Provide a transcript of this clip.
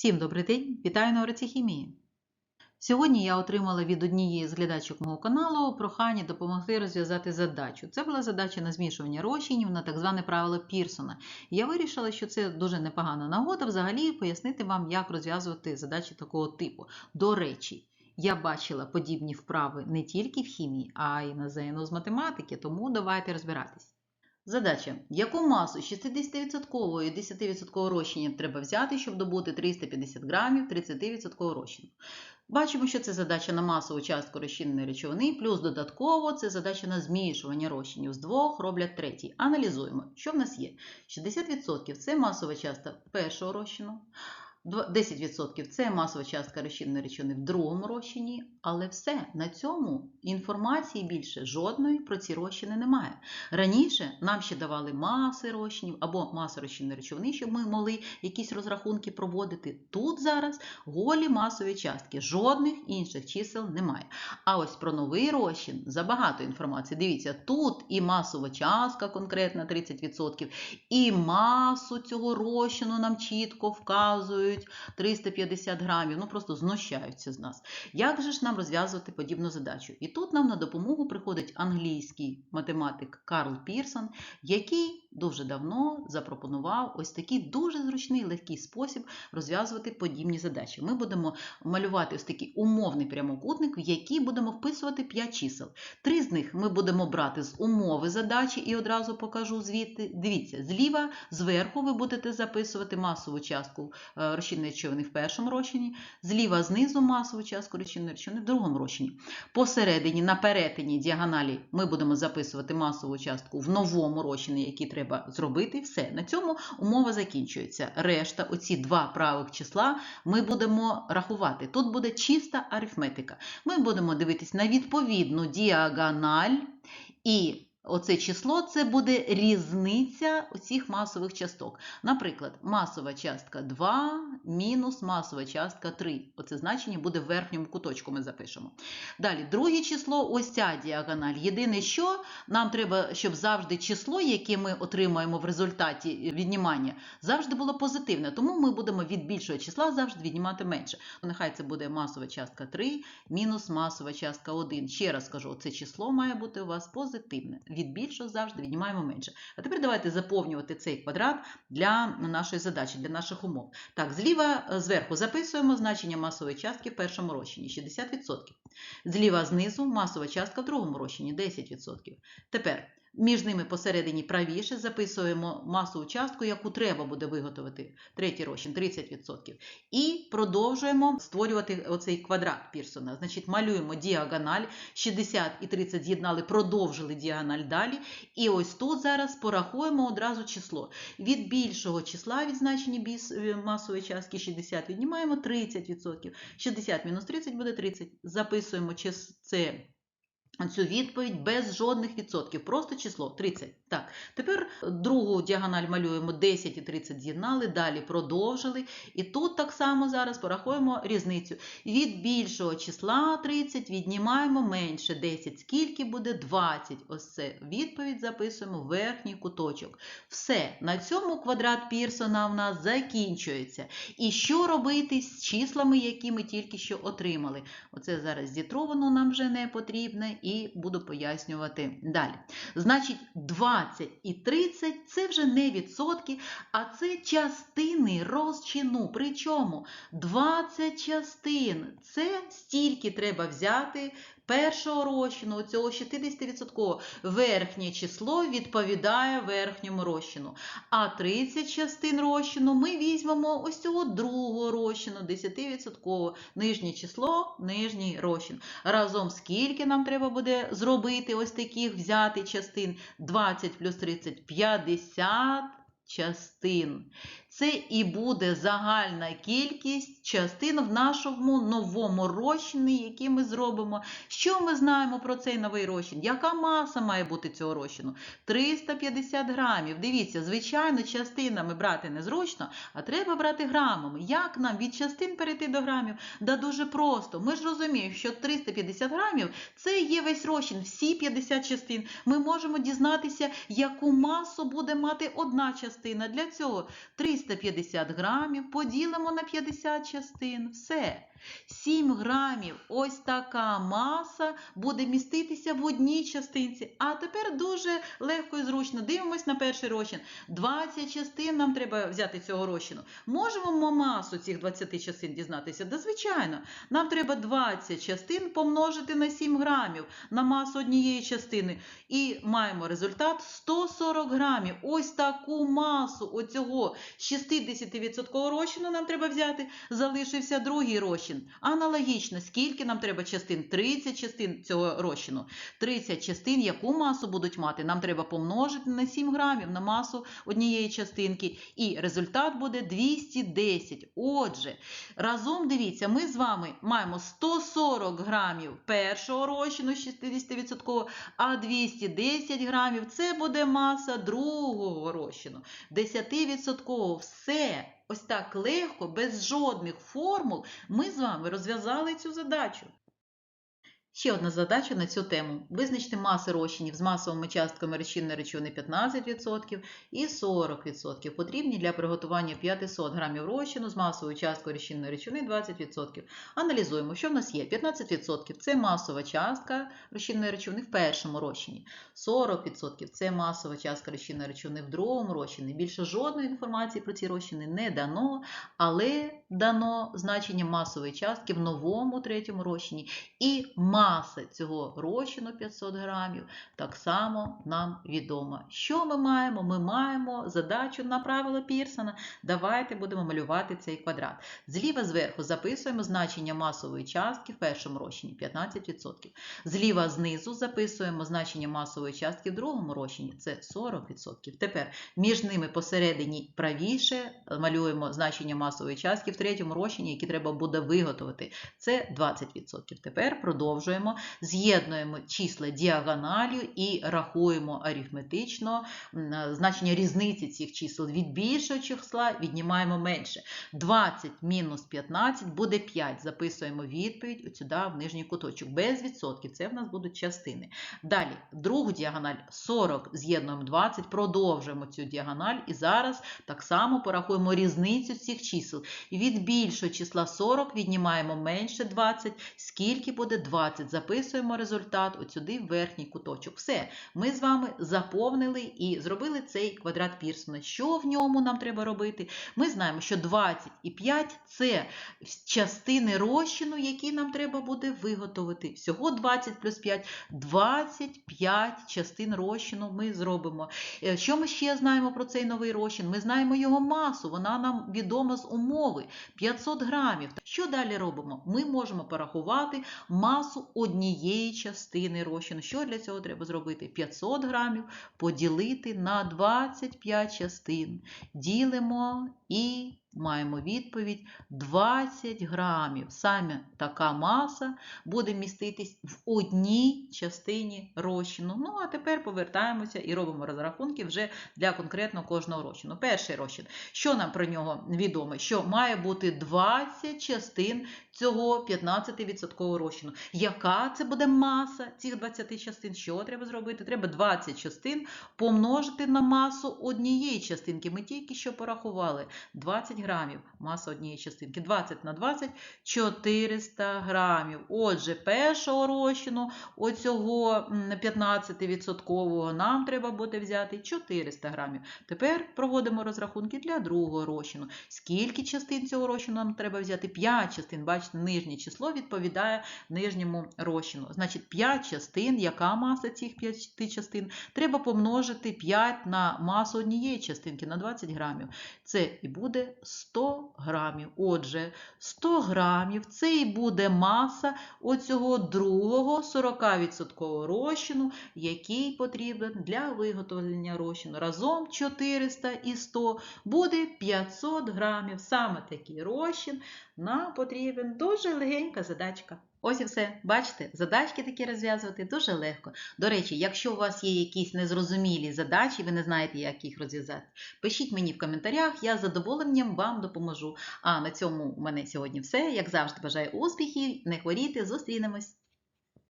Всім добрий день! Вітаю на уроці хімії! Сьогодні я отримала від однієї з глядачок мого каналу прохання допомогти розв'язати задачу. Це була задача на змішування розчинів на так зване правило Пірсона. Я вирішила, що це дуже непогана нагода взагалі пояснити вам, як розв'язувати задачі такого типу. До речі, я бачила подібні вправи не тільки в хімії, а й на ЗНО з математики, тому давайте розбиратись. Задача. Яку масу 60% і 10% розчинів треба взяти, щоб добути 350 грамів 30% розчину? Бачимо, що це задача на масову частку розчинної речовини, плюс додатково це задача на змішування розчинів. З двох роблять третій. Аналізуємо, що в нас є. 60% це масова частка першого розчину. 10% це масова частка розчинної речовини в другому розчині, але все, на цьому інформації більше жодної про ці розчини немає. Раніше нам ще давали маси розчинів або маси розчинної речовини, щоб ми могли якісь розрахунки проводити. Тут зараз голі масові частки, жодних інших чисел немає. А ось про новий розчин забагато інформації. Дивіться, тут і масова частка конкретна 30%, і масу цього розчину нам чітко вказують. 350 грамів, ну просто знущаються з нас. Як же ж нам розв'язувати подібну задачу? І тут нам на допомогу приходить англійський математик Карл Пірсон, який дуже давно запропонував ось такий дуже зручний легкий спосіб розв'язувати подібні задачі. Ми будемо малювати ось такий умовний прямокутник, в який будемо вписувати 5 чисел. Три з них ми будемо брати з умови задачі і одразу покажу звідти. Дивіться, зліва, зверху ви будете записувати масову частку е, речовини в першому розчині, зліва знизу масову частку розчинної речовини в другому розчині. Посередині, на перетині діагоналі ми будемо записувати масову частку в новому розчині, який треба зробити. Все, на цьому умова закінчується. Решта, оці два правих числа, ми будемо рахувати. Тут буде чиста арифметика. Ми будемо дивитись на відповідну діагональ і Оце число це буде різниця усіх масових часток. Наприклад, масова частка 2 мінус масова частка 3. Оце значення буде в верхньому куточку, ми запишемо. Далі, друге число ось ця діагональ. Єдине, що нам треба, щоб завжди число, яке ми отримаємо в результаті віднімання, завжди було позитивне. Тому ми будемо від більшого числа завжди віднімати менше. Нехай це буде масова частка 3 мінус масова частка 1. Ще раз кажу, це число має бути у вас позитивне від більшого завжди віднімаємо менше. А тепер давайте заповнювати цей квадрат для нашої задачі, для наших умов. Так, зліва зверху записуємо значення масової частки в першому розчині 60%. Зліва знизу масова частка в другому розчині 10%. Тепер між ними посередині правіше записуємо масову частку, яку треба буде виготовити. Третій розчин 30%. І продовжуємо створювати оцей квадрат Пірсона. Значить, малюємо діагональ. 60 і 30 з'єднали, продовжили діагональ далі. І ось тут зараз порахуємо одразу число. Від більшого числа від значення масової частки 60 віднімаємо 30%. 60 мінус 30 буде 30. Записуємо це цю відповідь без жодних відсотків. Просто число 30. Так, тепер другу діагональ малюємо 10 і 30 з'єднали, далі продовжили. І тут так само зараз порахуємо різницю. Від більшого числа 30 віднімаємо менше 10. Скільки буде 20? Ось це відповідь записуємо в верхній куточок. Все, на цьому квадрат Пірсона в нас закінчується. І що робити з числами, які ми тільки що отримали? Оце зараз зітровано нам вже не потрібне і буду пояснювати далі. Значить, 20 і 30 це вже не відсотки, а це частини розчину. Причому 20 частин це стільки треба взяти першого розчину, цього 60% верхнє число відповідає верхньому розчину. А 30 частин розчину ми візьмемо ось цього другого розчину, 10% нижнє число, нижній розчин. Разом скільки нам треба буде зробити ось таких взяти частин 20 плюс 30 50 частин. Це і буде загальна кількість частин в нашому новому розчині, який ми зробимо. Що ми знаємо про цей новий розчин? Яка маса має бути цього розчину? 350 грамів. Дивіться, звичайно, частинами брати незручно, а треба брати грамами. Як нам від частин перейти до грамів? Да дуже просто. Ми ж розуміємо, що 350 грамів це є весь розчин, всі 50 частин. Ми можемо дізнатися, яку масу буде мати одна частина. Для цього 300 350 грамів поділимо на 50 частин. Все. 7 грамів ось така маса буде міститися в одній частинці. А тепер дуже легко і зручно. Дивимось на перший розчин. 20 частин нам треба взяти цього розчину. Можемо ми масу цих 20 частин дізнатися? Да, звичайно. Нам треба 20 частин помножити на 7 грамів на масу однієї частини. І маємо результат 140 грамів. Ось таку масу оцього 60% розчину нам треба взяти. Залишився другий розчин. Аналогічно, скільки нам треба частин? 30 частин цього розчину. 30 частин, яку масу будуть мати? Нам треба помножити на 7 грамів на масу однієї частинки. І результат буде 210. Отже, разом дивіться, ми з вами маємо 140 грамів першого розчину 60%, а 210 грамів це буде маса другого розчину. 10% все. Ось так легко, без жодних формул, ми з вами розв'язали цю задачу. Ще одна задача на цю тему. Визначте маси розчинів з масовими частками речинної речовини 15% і 40%. Потрібні для приготування 500 грамів розчину з масовою часткою речинної речовини 20%. Аналізуємо, що в нас є. 15% це масова частка речинної речовини в першому розчині. 40% це масова частка речинної речовини в другому розчині. Більше жодної інформації про ці розчини не дано, але дано значення масової частки в новому третьому розчині. І маса цього розчину 500 грамів так само нам відома. Що ми маємо? Ми маємо задачу на правило Пірсона. Давайте будемо малювати цей квадрат. Зліва зверху записуємо значення масової частки в першому розчині 15%. Зліва знизу записуємо значення масової частки в другому розчині це 40%. Тепер між ними посередині правіше малюємо значення масової частки в третьому розчині, які треба буде виготовити. Це 20%. Тепер продовжуємо. З'єднуємо числа діагоналю і рахуємо арифметично е, значення різниці цих чисел. Від більшого числа віднімаємо менше. 20 мінус 15 буде 5. Записуємо відповідь сюди в нижній куточок. Без відсотків. Це в нас будуть частини. Далі, другу діагональ 40 з'єднуємо 20, продовжуємо цю діагональ і зараз так само порахуємо різницю цих чисел. Від більшого числа 40 віднімаємо менше 20. Скільки буде 20? Записуємо результат от сюди в верхній куточок. Все, ми з вами заповнили і зробили цей квадрат Пірсона. Що в ньому нам треба робити? Ми знаємо, що 20 і 5 – це частини розчину, які нам треба буде виготовити. Всього 20 плюс 5 – 25 частин розчину ми зробимо. Е, Що ми ще знаємо про цей новий розчин? Ми знаємо його масу, вона нам відома з умови 500 грамів. Що далі робимо? Ми можемо порахувати масу однієї частини розчину. Що для цього треба зробити? 500 грамів поділити на 25 частин. Ділимо і маємо відповідь 20 грамів. Саме така маса буде міститись в одній частині розчину. Ну, а тепер повертаємося і робимо розрахунки вже для конкретно кожного розчину. Перший розчин. Що нам про нього відомо? Що має бути 20 частин цього 15% розчину. Яка це буде маса цих 20 частин? Що треба зробити? Треба 20 частин помножити на масу однієї частинки. Ми тільки що порахували 20 грамів маса однієї частинки. 20 на 20 – 400 грамів. Отже, першого розчину оцього 15% нам треба буде взяти 400 грамів. Тепер проводимо розрахунки для другого розчину. Скільки частин цього розчину нам треба взяти? 5 частин. Бачите, нижнє число відповідає нижньому розчину. Значить, 5 частин, яка маса цих 5 частин? Треба помножити 5 на масу однієї частинки, на 20 грамів. Це і буде 100 грамів. Отже, 100 грамів це і буде маса оцього другого 40% розчину, який потрібен для виготовлення розчину. Разом 400 і 100 буде 500 грамів. Саме такий розчин нам потрібен. Дуже легенька задачка. Ось і все. Бачите, задачки такі розв'язувати дуже легко. До речі, якщо у вас є якісь незрозумілі задачі, ви не знаєте, як їх розв'язати, пишіть мені в коментарях, я з задоволенням вам допоможу. А на цьому у мене сьогодні все. Як завжди, бажаю успіхів, не хворійте, зустрінемось!